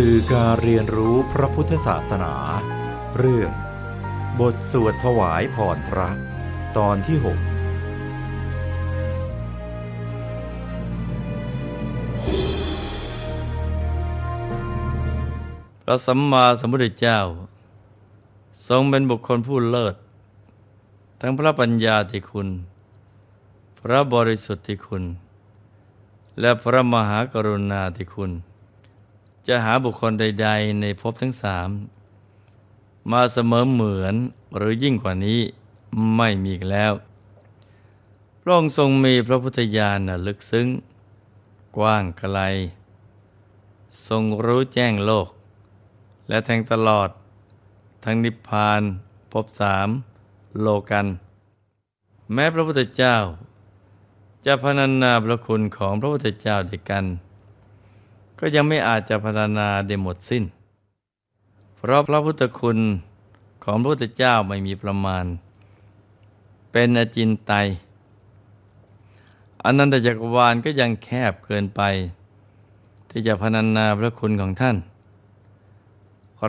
สื่อการเรียนรู้พระพุทธศาสนา เรื่อง บทสวดถวายพรพระ ตอนที่หกพระสัมมาสัมพุทธเจ้า ทรงเป็นบุคคลผู้เลิศ ทั้งพระปัญญาที่คุณ พระบริสุทธิคุณ และพระมหากรุณาที่คุณ จะหาบุคคลใด ๆ ในภพทั้งสามมาเสมอเหมือนหรือยิ่งกว่านี้ไม่มีอีกแล้ว พระองค์ทรงมีพระพุทธญาณลึกซึ้ง กว้างไกล ทรงรู้แจ้งโลก และแทงตลอด ทั้งนิพพานภพสามโลกัน แม้พระพุทธเจ้า จะพรรณนาพระคุณของพระพุทธเจ้าด้วยกัน ก็ยังไม่อาจจะพรรณนาได้หมดสิ้น เพราะพระพุทธคุณของพระพุทธเจ้าไม่มีประมาณ เป็นอจินไตยอนันตจักรวาลก็ยังแคบเกินไป ที่จะพรรณนาพระคุณของท่าน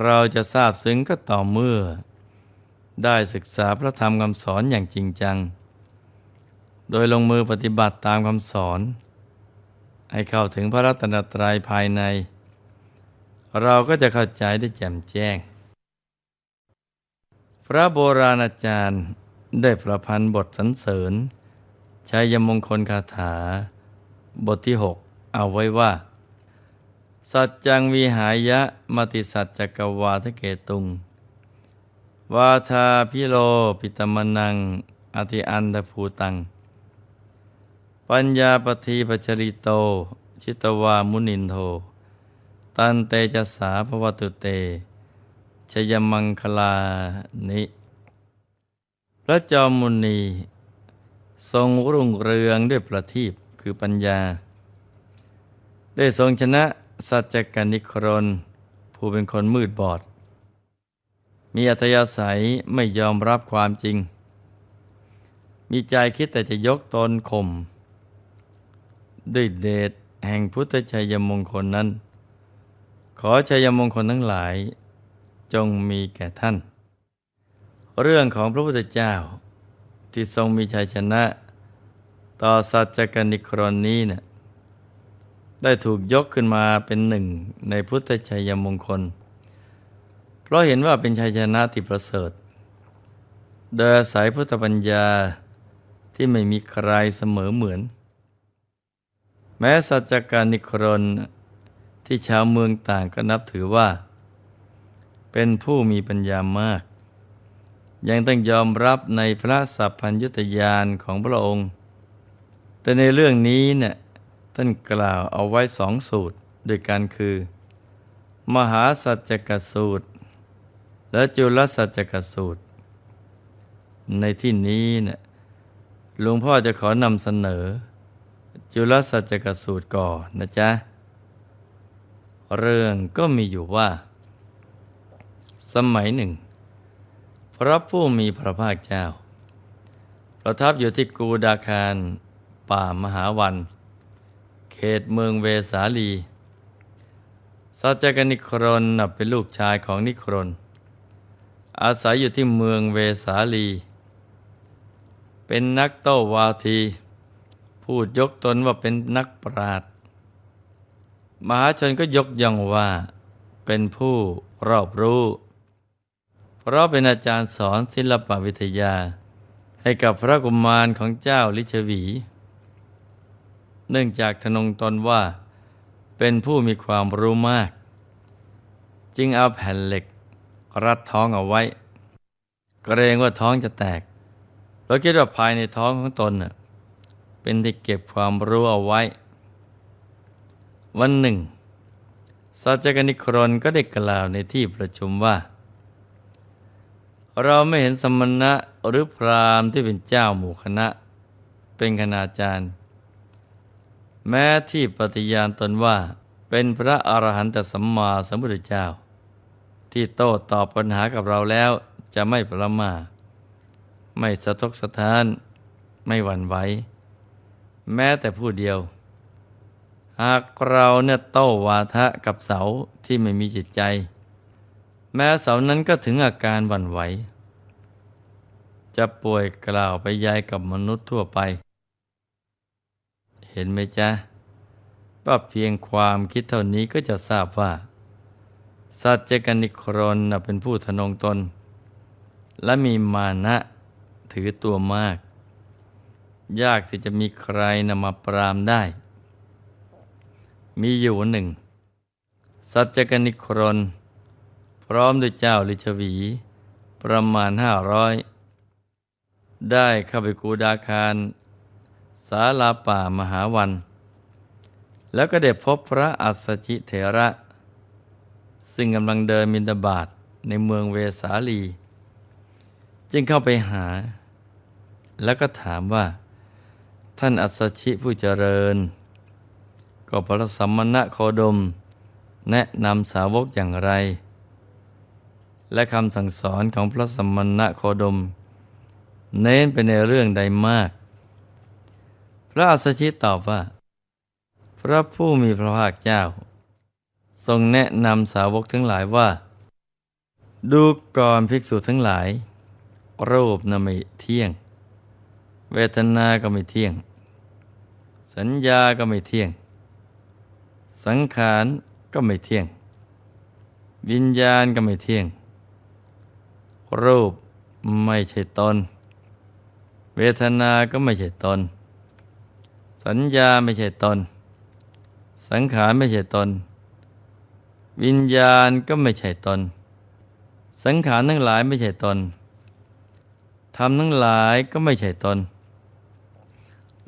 เราจะทราบซึ้งก็ต่อเมื่อ ได้ศึกษาพระธรรมคำสอนอย่างจริงจัง โดยลงมือปฏิบัติตามคำสอน ให้เข้าถึงพระรัตนตรัยภายใน เราก็จะเข้าใจได้แจ่มแจ้ง พระโบราณอาจารย์ได้ประพันธ์บทสรรเสริญชัยมงคลคาถา บทที่หกเอาไว้ว่า สัจจังวิหายะมติสัจจกวาทเกตุง วาทาพิโลปิตมนังอธิอันดภูตัง ปัญญาปทีปชริโต ชิตวามุนินโท ตันเตจสาภวตุเตชยมังคลานิ พระจอมมุนี ทรงรุ่งเรืองด้วยประทีปคือปัญญา ได้ทรงชนะสัจจกนิครน ผู้เป็นคนมืดบอด มีอัธยาศัยไม่ยอมรับความจริง มีใจคิดแต่จะยกตนข่ม ด้วยเดชแห่งพุทธชัยมงคลนั้น ขอชัยมงคลทั้งหลาย จงมีแก่ท่าน เรื่องของพระพุทธเจ้า ที่ทรงมีชัยชนะ ต่อสัจจกนิครนนี้เนะ่ยได้ถูกยกขึ้นมาเป็นหนึ่งในพุทธชัยมงคล เพราะเห็นว่าเป็นชัยชนะที่ประเสริฐ โดยอาศัยพุทธปัญญาที่ไม่มีใครเสมอเหมือน แม้สัจจการนิครนที่ชาวเมืองต่างก็นับถือว่า เป็นผู้มีปัญญามาก ยังต้องยอมรับในพระสัพพัญญุตยานของพระองค์ แต่ในเรื่องนี้เนี่ยท่านกล่าวเอาไว้สองสูตรด้วยกันคือ มหาสัจจกสูตร และจุลสัจจกสูตร ในที่นี้เนี่ยหลวงพ่อจะขอนำเสนอ จุลสัจกสูตรก่อนนะจ๊ะ เรื่องก็มีอยู่ว่า สมัยหนึ่ง พระผู้มีพระภาคเจ้า ประทับอยู่ที่กูดาคารป่ามหาวัน เขตเมืองเวสาลีสัจจกนิครนนับเป็นลูกชายของนิครน อาศัยอยู่ที่เมืองเวสาลี เป็นนักโต้วาที พูดยกตนว่าเป็นนักปราชญ์มหาชนก็ยกย่องว่าเป็นผู้รอบรู้ เพราะเป็นอาจารย์สอนศิลปวิทยา ให้กับพระกุมารของเจ้าลิชวี เนื่องจากทนงตนว่า เป็นผู้มีความรู้มาก จึงเอาแผ่นเหล็ก รัดท้องเอาไว้ เกรงว่าท้องจะแตกเราคิดว่าภายในท้องของตนน่ะ เป็นที่เก็บความรู้เอาไว้ วันหนึ่งสัจจกนิครนก็ได้กล่าวในที่ประชุมว่า เราไม่เห็นสมณะหรือพราหมณ์ที่เป็นเจ้าหมู่คณะ เป็นคณาจารย์ แม้ที่ปฏิญาณตนว่าเป็นพระอรหันตสัมมาสัมพุทธเจ้า ที่โต้ตอบปัญหากับเราแล้วจะไม่ประมาทไม่สะทกสะท้าน ไม่หวั่นไหว แม้แต่ผู้เดียว หากเราเนี่ยโต้วาทะกับเสาที่ไม่มีจิตใจ แม้เสานั้นก็ถึงอาการวันไหว จะป่วยกล่าวไปยายกับมนุษย์ทั่วไป เห็นไหมจ๊ะว่าเพียงความคิดเท่านี้ก็จะทราบว่า สัจจกนิครนเป็นผู้ทะนงตน และมีมานะถือตัวมาก ยากที่จะมีใครนำมาปรามได้ มีอยู่หนึ่ง สัจจกนิครน พร้อมด้วยเจ้าลิชวี ประมาณห้าร้อยได้เข้าไปกูดาคารสาลาป่ามหาวัน แล้วก็ได้พบพระอัสสชิเถระ ซึ่งกำลังเดินมินตบาตในเมืองเวสาลี จึงเข้าไปหา แล้วก็ถามว่า ท่านอัสสชิผู้เจริญ ก็พระสัมมณะโคดม แนะนำสาวกอย่างไร และคำสั่งสอนของพระสัมมณะโคดม เน้นไปในเรื่องใดมาก พระอัสสชิตอบว่า พระผู้มีพระภาคเจ้า ทรงแนะนำสาวกทั้งหลายว่า ดูก่อนภิกษุทั้งหลายรูปนไม่เที่ยง เวทนาก็ไม่เที่ยง สัญญาก็ไม่เที่ยง สังขารก็ไม่เที่ยง วิญญาณก็ไม่เที่ยง รูปไม่ใช่ตน เวทนาก็ไม่ใช่ตน สัญญาไม่ใช่ตน สังขารไม่ใช่ตน วิญญาณก็ไม่ใช่ตน สังขารทั้งหลายไม่ใช่ตนธรรมทั้งหลายก็ไม่ใช่ตน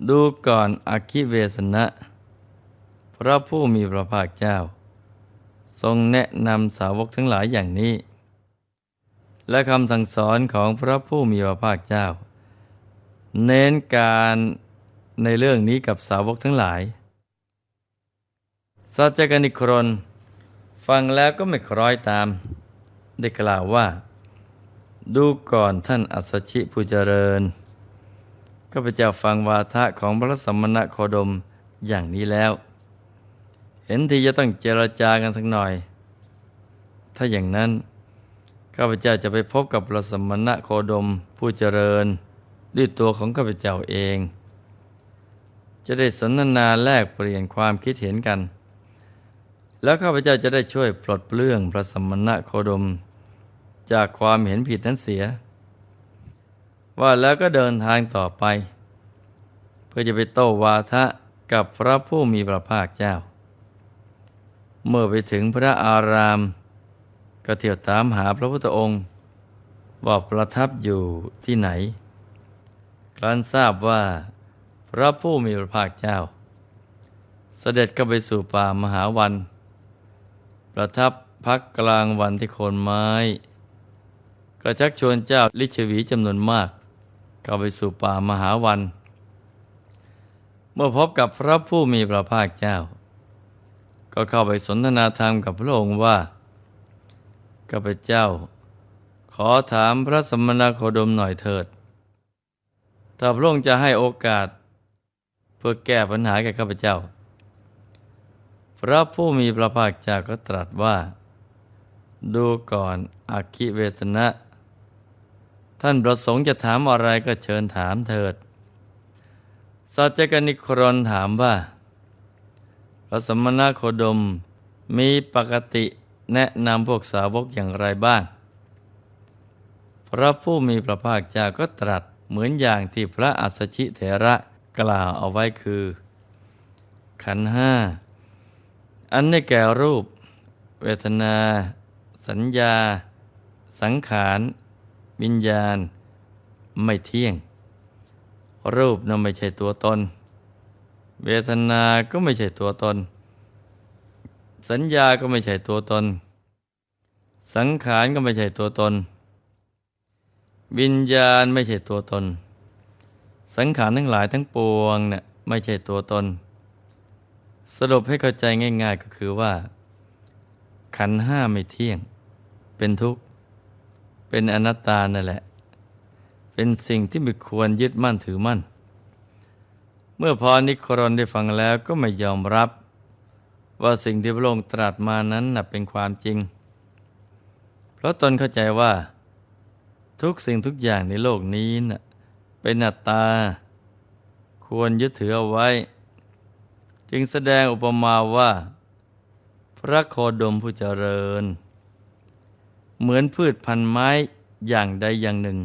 ดูก่อนอคิเวสนะ พระผู้มีพระภาคเจ้า ทรงแนะนำสาวกทั้งหลายอย่างนี้ และคำสั่งสอนของพระผู้มีพระภาคเจ้า เน้นการในเรื่องนี้กับสาวกทั้งหลายสัจจกนิครนฟังแล้วก็ไม่คล้อยตาม ได้กล่าวว่า ดูก่อนท่านอัสสชิผู้เจริญ ก็ไปเจ้าฟังวาทะของพระสัมมณโคดมอย่างนี้แล้ว เห็นทีจะต้องเจรจากันสักหน่อย ถ้าอย่างนั้น ข้าพเจ้าจะไปพบกับพระสัมมณโคดมผู้เจริญ ด้วยตัวของข้าพเจ้าเอง จะได้สนทนาแลกเปลี่ยนความคิดเห็นกัน แล้วข้าพเจ้าจะได้ช่วยปลดเปลื้องพระสัมมณโคดม จากความเห็นผิดนั้นเสีย ว่าแล้วก็เดินทางต่อไป เพื่อจะไปโต้วาทะกับพระผู้มีพระภาคเจ้า เมื่อไปถึงพระอาราม ก็เที่ยวตามหาพระพุทธองค์ว่าประทับอยู่ที่ไหน ครั้นทราบว่าพระผู้มีพระภาคเจ้า เสด็จก็ไปสู่ป่ามหาวัน ประทับพักกลางวันที่โคนไม้ ก็ชักชวนเจ้าลิชวีจำนวนมาก เข้าไปสู่ป่ามหาวัน เมื่อพบกับพระผู้มีพระภาคเจ้า ก็เข้าไปสนทนาธรรมกับพระองค์ว่าข้าพเจ้า ขอถามพระสมณโคดมหน่อยเถิด ถ้าพระองค์จะให้โอกาส เพื่อแก้ปัญหาแก่ข้าพเจ้า พระผู้มีพระภาคเจ้าก็ตรัสว่า ดูก่อนอคิเวสนะ ท่านประสงค์จะถามอะไรก็เชิญถามเถิดสัจจกนิครนถามว่า พระสมณโคดมมีปกติแนะนำพวกสาวกอย่างไรบ้าง พระผู้มีพระภาคเจ้าก็ตรัสเหมือนอย่างที่พระอัสสชิเถระกล่าวเอาไว้คือ ขันห้า อันได้แก่รูป เวทนา สัญญา สังขาร วิญญาณ ไม่เที่ยง รูปนั้นไม่ใช่ตัวตน เวทนาก็ไม่ใช่ตัวตน สัญญาก็ไม่ใช่ตัวตน สังขารก็ไม่ใช่ตัวตน วิญญาณไม่ใช่ตัวตน สังขารทั้งหลายทั้งปวงเนี่ยไม่ใช่ตัวตน สรุปให้เข้าใจง่าย ๆก็คือว่า ขันห้าไม่เที่ยง เป็นทุกข์ เป็นอนัตตานั่นแหละ เป็นสิ่งที่ไม่ควรยึดมั่นถือมั่น เมื่อพอนิครนได้ฟังแล้วก็ไม่ยอมรับ ว่าสิ่งที่พระองค์ตรัสมานั้นนเป็นความจริง เพราะตนเข้าใจว่า ทุกสิ่งทุกอย่างในโลกนี้น่ะเป็นอัตตา ควรยึดถือเอาไว้ จึงแสดงอุปมาว่า พระโคดมผู้เจริญ เหมือนพืชพันธุ์ไม้อย่างใดอย่างหนึ่ง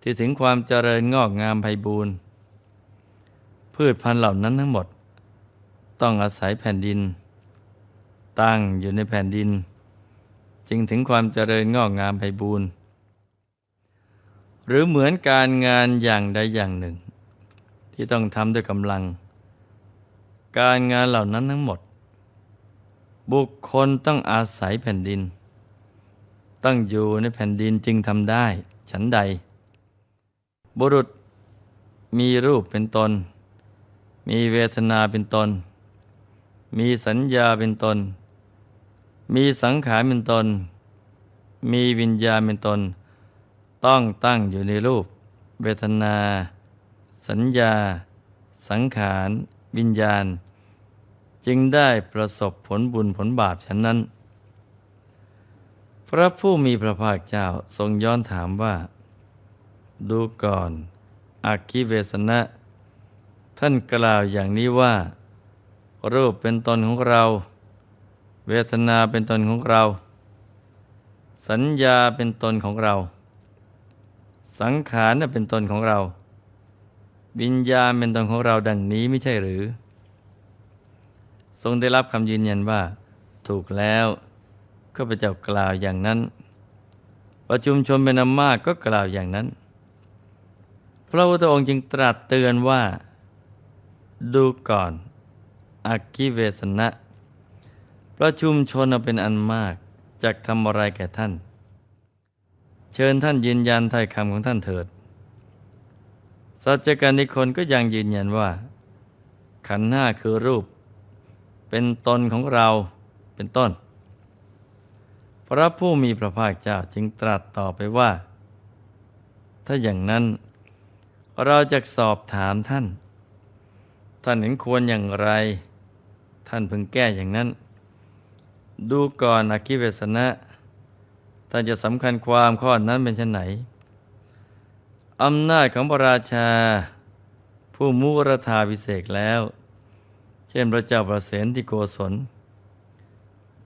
ที่ถึงความเจริญงอกงามไพบูรณ์พืชพันธุ์เหล่านั้นทั้งหมด ต้องอาศัยแผ่นดิน ตั้งอยู่ในแผ่นดิน จึงถึงความเจริญงอกงามไพบูรณ์หรือเหมือนการงานอย่างใดอย่างหนึ่ง ที่ต้องทำด้วยกำลัง การงานเหล่านั้นทั้งหมด บุคคลต้องอาศัยแผ่นดิน ต้องอยู่ในแผ่นดินจึงทำได้ ฉันใด บุรุษมีรูปเป็นตน มีเวทนาเป็นตน มีสัญญาเป็นตน มีสังขารเป็นตน มีวิญญาณเป็นตน ต้องตั้งอยู่ในรูป เวทนา สัญญา สังขาร วิญญาณ จึงได้ประสบผลบุญผลบาปฉันนั้น พระผู้มีพระภาคเจ้าทรงย้อนถามว่า ดูก่อนอาคิเวสนะ ท่านกล่าวอย่างนี้ว่า รูปเป็นตนของเรา เวทนาเป็นตนของเรา สัญญาเป็นตนของเรา สังขารเป็นตนของเรา วิญญาณเป็นตนของเราดังนี้ไม่ใช่หรือ ทรงได้รับคำยืนยันว่า ถูกแล้ว ข้าพเจ้ากล่าวอย่างนั้น ประชุมชนเป็นอันมากก็กล่าวอย่างนั้น พระพุทธองค์จึงตรัสเตือนว่า ดูก่อนอากิเวสนะ ประชุมชนเป็นอันมากจากทำอะไรแก่ท่าน เชิญท่านยืนยันถ้อยคำของท่านเถิด สัจจการนิคนก็ยังยืนยันว่า ขันห้าคือรูป เป็นตนของเราเป็นต้น พระผู้มีพระภาคเจ้าจึงตรัสต่อไปว่า ถ้าอย่างนั้น เราจะสอบถามท่าน ท่านเห็นควรอย่างไร ท่านพึงแก้อย่างนั้น ดูก่อนอากิเวสนะ ท่านจะสำคัญความข้อนั้นเป็นเช่นไหนอำนาจของพระราชา ผู้มุรธาวิเศษแล้ว เช่นพระเจ้าประเสนที่โกศล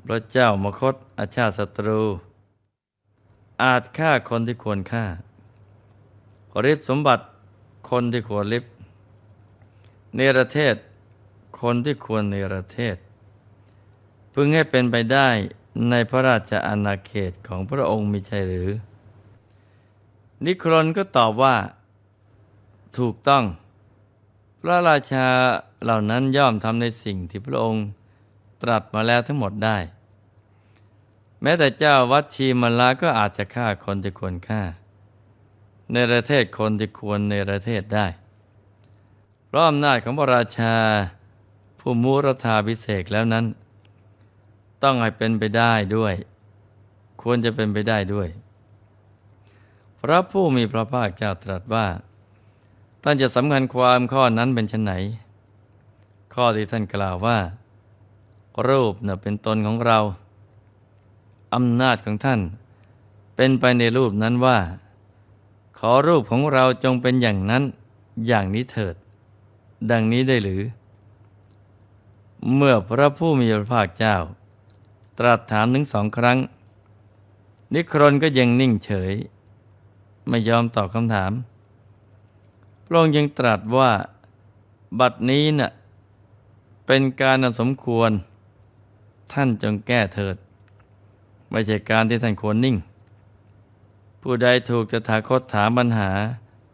พระเจ้ามคตอาชาติศัตรู อาจฆ่าคนที่ควรฆ่าริบสมบัติคนที่ควรริบเนรเทศ คนที่ควรเนรเทศ พึงให้เป็นไปได้ในพระราชอาณาเขตของพระองค์มิใช่หรือ นิครนก็ตอบว่า ถูกต้อง พระราชาเหล่านั้นย่อมทำในสิ่งที่พระองค์ ตรัสมาแล้วทั้งหมดได้ แม้แต่เจ้าวัดชีมลาก็อาจจะฆ่าคนที่ควรฆ่า ในประเทศคนที่ควรในประเทศได้เพราะอำนาจของพระราชา ผู้มุรธาพิเศษแล้วนั้น ต้องให้เป็นไปได้ด้วย ควรจะเป็นไปได้ด้วย พระผู้มีพระภาคเจ้าตรัสว่าท่านจะสำคัญความข้อนั้นเป็นชนไหน ข้อที่ท่านกล่าวว่า รูปเน่ะเป็นตนของเราอำนาจของท่าน เป็นไปในรูปนั้นว่า ขอรูปของเราจงเป็นอย่างนั้นอย่างนี้เถิด ดังนี้ได้หรือ เมื่อพระผู้มีพระภาคเจ้า ตรัสถามถึงสองครั้ง นิครนก็ยังนิ่งเฉย ไม่ยอมตอบคำถาม พระองค์ยังตรัสว่า บัดนี้น่ะเป็นการสมควร ท่านจงแก้เถิด ไม่ใช่การที่ท่านควรนิ่ง ผู้ใดถูกจะถาคตถามปัญหา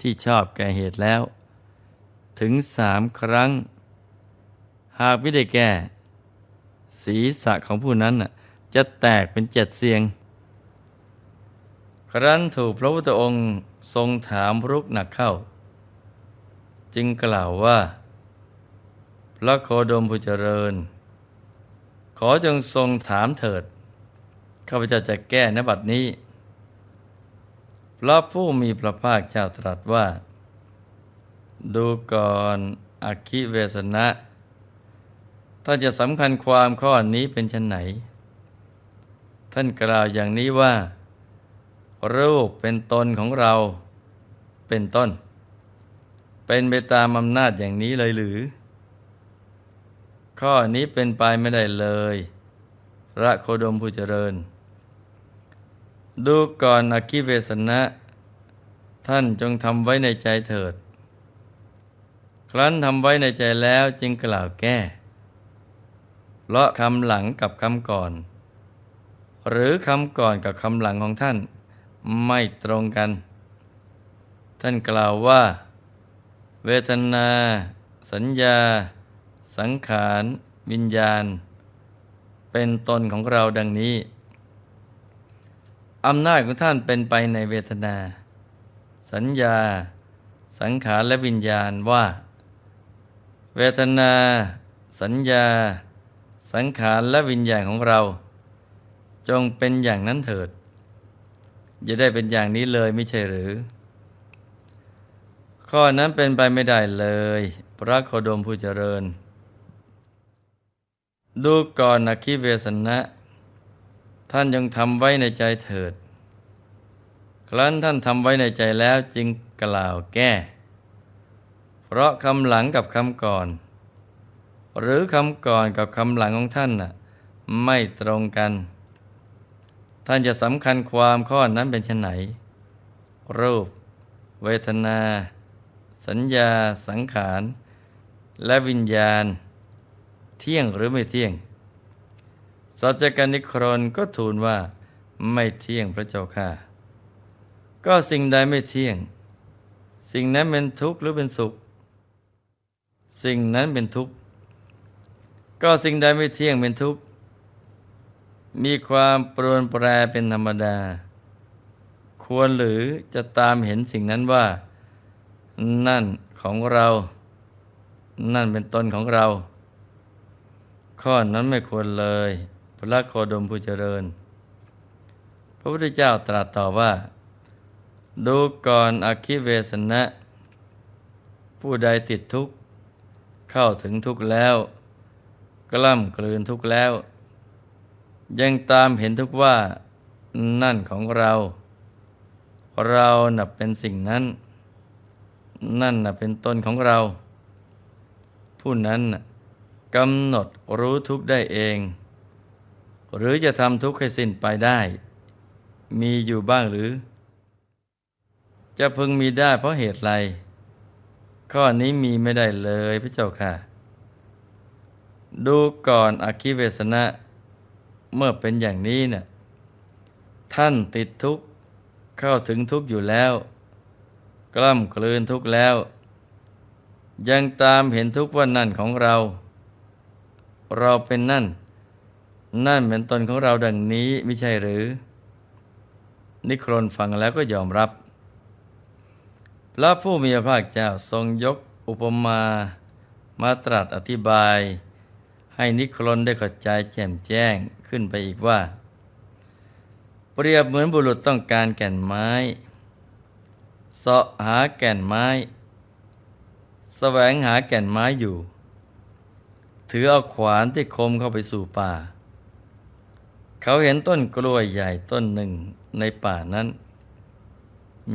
ที่ชอบแก่เหตุแล้ว ถึงสามครั้ง หากไม่ได้แก้ ศีรษะของผู้นั้นน่ะจะแตกเป็นเจ็ดเสียง ครั้นถูกพระพุทธองค์ทรงถามรุกหนักเข้า จึงกล่าวว่า พระโคดมผู้เจริญ ขอจงทรงถามเถิดข้าพเจ้าจะแก้นบัดนี้ พระผู้มีพระภาคเจ้าตรัสว่า ดูก่อนอคิเวสนะ ถ้าจะสำคัญความข้อนี้เป็นชนไหน ท่านกล่าวอย่างนี้ว่า รูปเป็นตนของเราเป็นต้น เป็นไปตามอำนาจอย่างนี้เลยหรือ ข้อนี้เป็นไปไม่ได้เลย พระโคดมผู้เจริญ ดูก่อนอคิเวสนะ ท่านจงทำไว้ในใจเถิด ครั้นทำไว้ในใจแล้วจึงกล่าวแก้ เพราะคำหลังกับคำก่อน หรือคำก่อนกับคำหลังของท่านไม่ตรงกัน ท่านกล่าวว่า เวทนา สัญญา สังขารวิญญาณ เป็นตนของเราดังนี้อำนาจของท่านเป็นไปในเวทนา สัญญา สังขารและวิญญาณว่า เวทนา สัญญา สังขารและวิญญาณของเรา จงเป็นอย่างนั้นเถิดอย่าได้เป็นอย่างนี้เลยไม่ใช่หรือ ข้อนั้นเป็นไปไม่ได้เลย พระโคดมผู้เจริญ ดูก่อนอคิเวสนะ ท่านยังทำไว้ในใจเถิด ครั้นท่านทำไว้ในใจแล้วจึงกล่าวแก้ เพราะคำหลังกับคำก่อน หรือคำก่อนกับคำหลังของท่านน่ะไม่ตรงกัน ท่านจะสำคัญความข้อนั้นเป็นชนไหน รูป เวทนา สัญญา สังขาร และวิญญาณ เที่ยงหรือไม่เที่ยง สัจจการนิครนก็ทูลว่าไม่เที่ยงพระเจ้าค่ะ ก็สิ่งใดไม่เที่ยง สิ่งนั้นเป็นทุกข์หรือเป็นสุข สิ่งนั้นเป็นทุกข์ ก็สิ่งใดไม่เที่ยงเป็นทุกข์ มีความปรวนแปรเป็นธรรมดา ควรหรือจะตามเห็นสิ่งนั้นว่า นั่นของเรา นั่นเป็นตนของเรา ข้อนั้นไม่ควรเลย พระโคดมผู้เจริญ พระพุทธเจ้าตรัสต่อว่า ดูก่อนอคิเวสนะ ผู้ใดติดทุกข์ เข้าถึงทุกข์แล้ว กล้ำกลืนทุกข์แล้ว ยังตามเห็นทุกข์ว่า นั่นของเรา เรานับเป็นสิ่งนั้น นั่นนับเป็นตนของเรา ผู้นั้นน่ะ กำหนดรู้ทุกข์ได้เอง หรือจะทำทุกข์ให้สิ้นไปได้ มีอยู่บ้างหรือ จะพึงมีได้เพราะเหตุไร ข้อนี้มีไม่ได้เลยพระเจ้าค่ะ ดูก่อนอคิเวสนะ เมื่อเป็นอย่างนี้เนี่ยท่านติดทุกข์เข้าถึงทุกข์อยู่แล้ว กล้ำกลืนทุกข์แล้ว ยังตามเห็นทุกข์ว่านั่นของเรา เราเป็นนั่น นั่นเป็นตนของเราดังนี้ไม่ใช่หรือ นิครนฟังแล้วก็ยอมรับ พระผู้มีพระภาคเจ้าทรงยกอุปมามาตรัสอธิบาย ให้นิครนได้เข้าใจแจ่มแจ้งขึ้นไปอีกว่า เปรียบเหมือนบุรุษต้องการแก่นไม้เสาะหาแก่นไม้แสวงหาแก่นไม้อยู่ ถือเอาขวานที่คมเข้าไปสู่ป่า เขาเห็นต้นกล้วยใหญ่ต้นหนึ่งในป่านั้น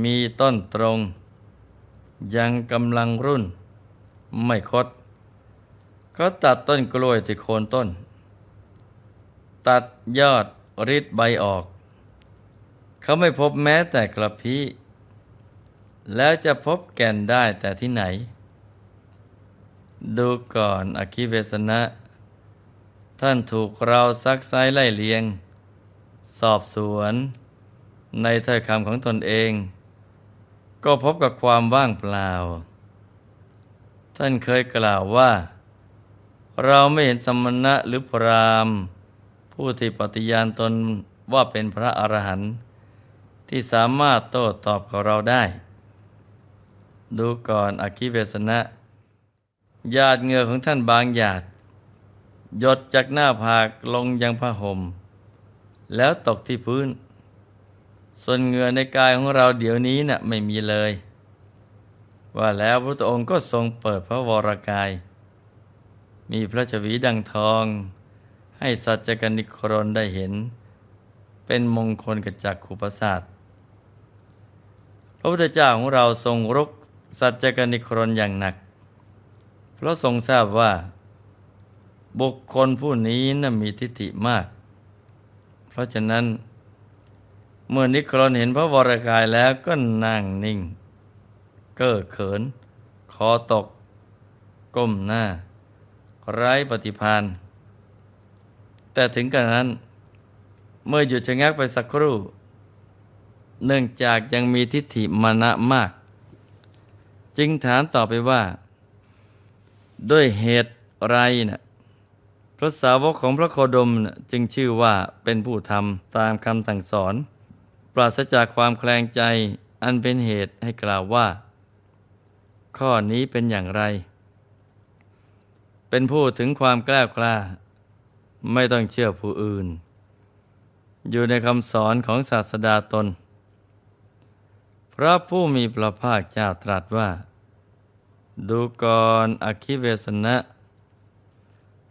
มีต้นตรง ยังกำลังรุ่น ไม่คด เขาตัดต้นกล้วยที่โคนต้น ตัดยอดริดใบออก เขาไม่พบแม้แต่กระพี้แล้วจะพบแก่นได้แต่ที่ไหน ดูก่อนอคิเวสนะ ท่านถูกเราซักไซไล่เลียง สอบสวน ในถ้อยคำของตนเอง ก็พบกับความว่างเปล่า ท่านเคยกล่าวว่า เราไม่เห็นสมณะหรือพรามผู้ที่ปฏิญาณตนว่าเป็นพระอรหันต์ที่สามารถโต้ตอบกับเราได้ ดูก่อนอคิเวสนะ หยาดเหงื่อของท่านบางหยาดหยดจากหน้าผากลงยังผ้าห่ม แล้วตกที่พื้น ส่วนเหงื่อในกายของเราเดี๋ยวนี้น่ะไม่มีเลย ว่าแล้วพระองค์ก็ทรงเปิดพระวรากาย มีพระชวีดังทอง ให้สัจจกนิครนได้เห็น เป็นมงคลกับจักขุประสาทพระพุทธเจ้าของเราทรงรุกสัจจกนิครนอย่างหนัก เพราะทรงทราบว่า บุคคลผู้นี้น่ะมีทิฏฐิมาก เพราะฉะนั้น เมื่อนิครนเห็นพระวรกายแล้วก็นั่งนิ่ง เก้อเขิน คอตก ก้มหน้า ไร้ปฏิพานแต่ถึงกระนั้น เมื่อหยุดชะงักไปสักครู่ เนื่องจากยังมีทิฏฐิมานะมาก จึงถามต่อไปว่า ด้วยเหตุไรนะ่ะพระสาวกของพระโคดมนะจึงชื่อว่าเป็นผู้ทำตามคำสั่งสอน ปราศจากความแคลงใจอันเป็นเหตุให้กล่าวว่า ข้อนี้เป็นอย่างไร เป็นผู้ถึงความกล้ากล้า ไม่ต้องเชื่อผู้อื่น อยู่ในคำสอนของศาสดาตน พระผู้มีพระภาคเจ้าตรัสว่า ดูก่อคิเวสนะ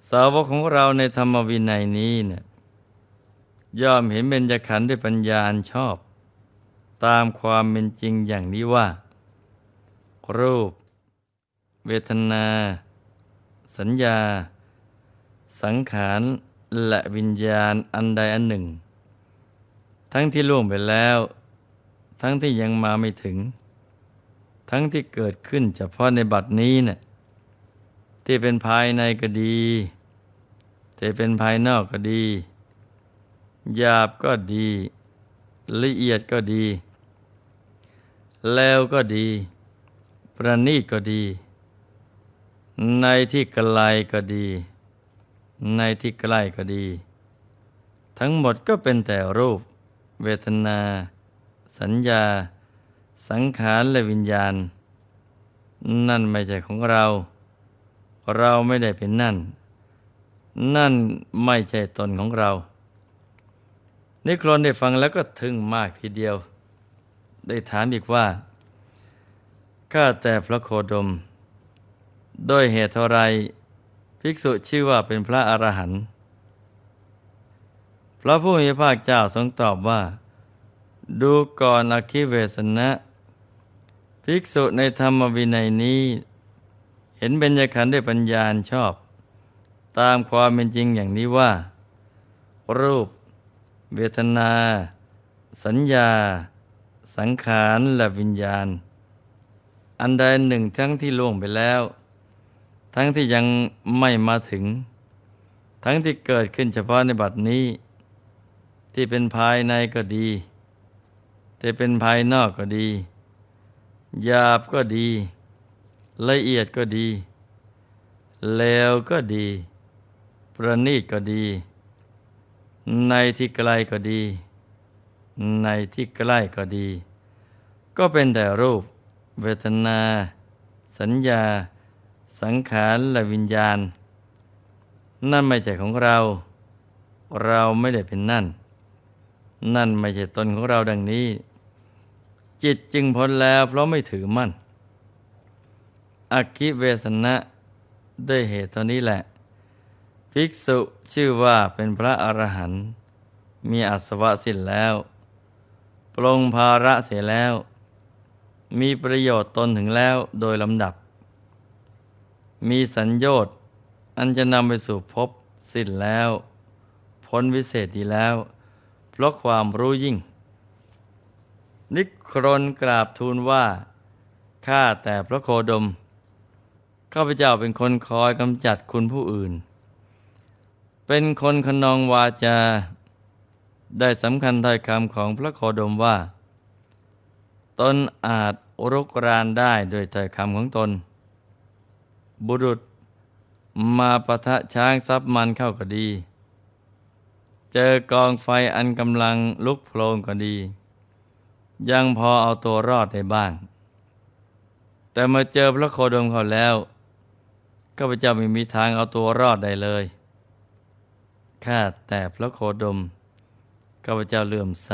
สาวกของเราในธรรมวินัยนี้เนี่ยย่อมเห็นเบญจขันธ์ด้วยปัญญาอันชอบ ตามความเป็นจริงอย่างนี้ว่า รูป เวทนา สัญญา สังขารและวิญญาณอันใดอันหนึ่ง ทั้งที่ล่วงไปแล้ว ทั้งที่ยังมาไม่ถึง ทั้งที่เกิดขึ้นเฉพาะในบัดนี้เนะ่ยที่เป็นภายในก็ดีที่เป็นภายนอกก็ดีหยาบก็ดี ละเอียดก็ดี แล้วก็ดี ประณีตก็ดี ในที่ไกลก็ดี ในที่ใกล้ก็ดี ทั้งหมดก็เป็นแต่รูป เวทนา สัญญา สังขารและวิญญาณ นั่นไม่ใช่ของเรา เราไม่ได้เป็นนั่น นั่นไม่ใช่ตนของเรา นิครนได้ฟังแล้วก็ทึ่งมากทีเดียว ได้ถามอีกว่า ข้าแต่พระโคดม โดยเหตุเท่าไร ภิกษุชื่อว่าเป็นพระอรหันต์พระผู้มีพระภาคเจ้าทรงตอบว่า ดูก่อนอคิเวสนะ ภิกษุในธรรมวินัยนี้ เห็นเบญจขันธ์ด้วยปัญญาชอบ ตามความเป็นจริงอย่างนี้ว่า รูป เวทนา สัญญา สังขารและวิญญาณ อันใดหนึ่งทั้งที่ล่วงไปแล้ว ทั้งที่ยังไม่มาถึง ทั้งที่เกิดขึ้นเฉพาะในบัดนี้ ที่เป็นภายในก็ดีที่เป็นภายนอกก็ดี หยาบก็ดี ละเอียดก็ดีแล้วก็ดี ประณีตก็ดี ในที่ไกลก็ดี ในที่ใกล้ก็ดี ก็เป็นแต่รูป เวทนา สัญญา สังขารและวิญญาณ นั่นไม่ใช่ของเรา เราไม่ได้เป็นนั่น นั่นไม่ใช่ตนของเราดังนี้ จิตจึงพ้นแล้วเพราะไม่ถือมั่น อคิเวสนะด้วยเหตุตอนนี้แหละ ภิกษุชื่อว่าเป็นพระอรหันต์มีอาสวะสิ้นแล้ว ปลงภาระเสียแล้ว มีประโยชน์ตนถึงแล้วโดยลำดับ มีสัญญชน์อันจะนำไปสู่ภพสิ้นแล้ว พ้นวิเศษดีแล้ว เพราะความรู้ยิ่ง นิครนกราบทูลว่าข้าแต่พระโคดม ข้าพเจ้าเป็นคนคอยกำจัดคุณผู้อื่น เป็นคนขนองวาจา ได้สำคัญถ้อยคำของพระโคดมว่า ตนอาจรุกรานได้โดยถ้อยคำของตน บุรุษมาปะทะช้างซับมันเข้าก็ดี เจอกองไฟอันกำลังลุกโพลงก็ดี ยังพอเอาตัวรอดได้บ้าง แต่มาเจอพระโคดมเขาแล้วข้าพเจ้าไม่มีทางเอาตัวรอดได้เลยข้าแต่พระโคดมข้าพเจ้าเลื่อมใส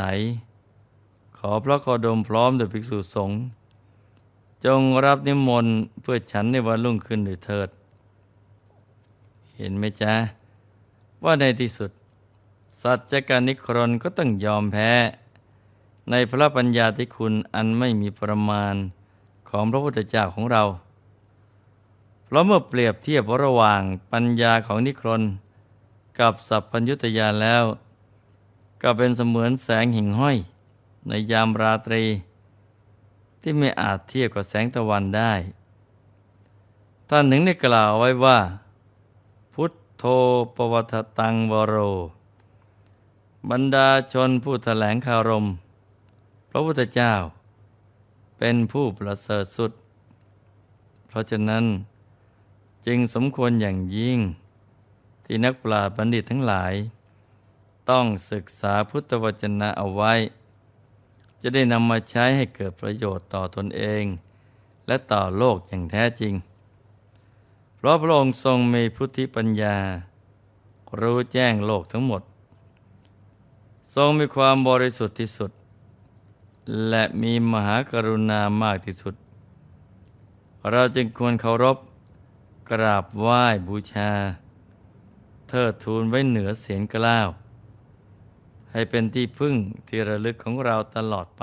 ขอพระโคดมพร้อมด้วยภิกษุสงฆ์จงรับนิมนต์เพื่อฉันในวันรุ่งขึ้นด้วยเถิด เห็นไหมจ๊ะ ว่าในที่สุด สัจจการนิครนก็ต้องยอมแพ้ ในพระปัญญาที่คุณอันไม่มีประมาณของพระพุทธเจ้าของเรา เพราะเมื่อเปรียบเทียบระหว่างปัญญาของนิครนกับสัพพัญญุตยาแล้ว ก็เป็นเสมือนแสงหิ่งห้อย ในยามราตรี ที่ไม่อาจเทียบกับแสงตะวันได้ ท่านถึงได้กล่าวไว้ว่า พุทโธปวัตตังวโร บรรดาชนผู้แถลงคารม ระพุทธเจ้า เป็นผู้ประเสริฐสุด เพราะฉะนั้นจึงสมควรอย่างยิ่ง ที่นักปราชญ์บัณฑิตทั้งหลาย ต้องศึกษาพุทธวจนะเอาไว้ จะได้นำมาใช้ให้เกิดประโยชน์ต่อตนเอง และต่อโลกอย่างแท้จริง เพราะพระองค์ทรงมีพุทธิปัญญา รู้แจ้งโลกทั้งหมด ทรงมีความบริสุทธิ์ที่สุด และมีมหากรุณามากที่สุด เราจึงควรเคารพ กราบไหว้บูชา เทิดทูนไว้เหนือเสียงกล้าว ให้เป็นที่พึ่งที่ระลึกของเราตลอดไป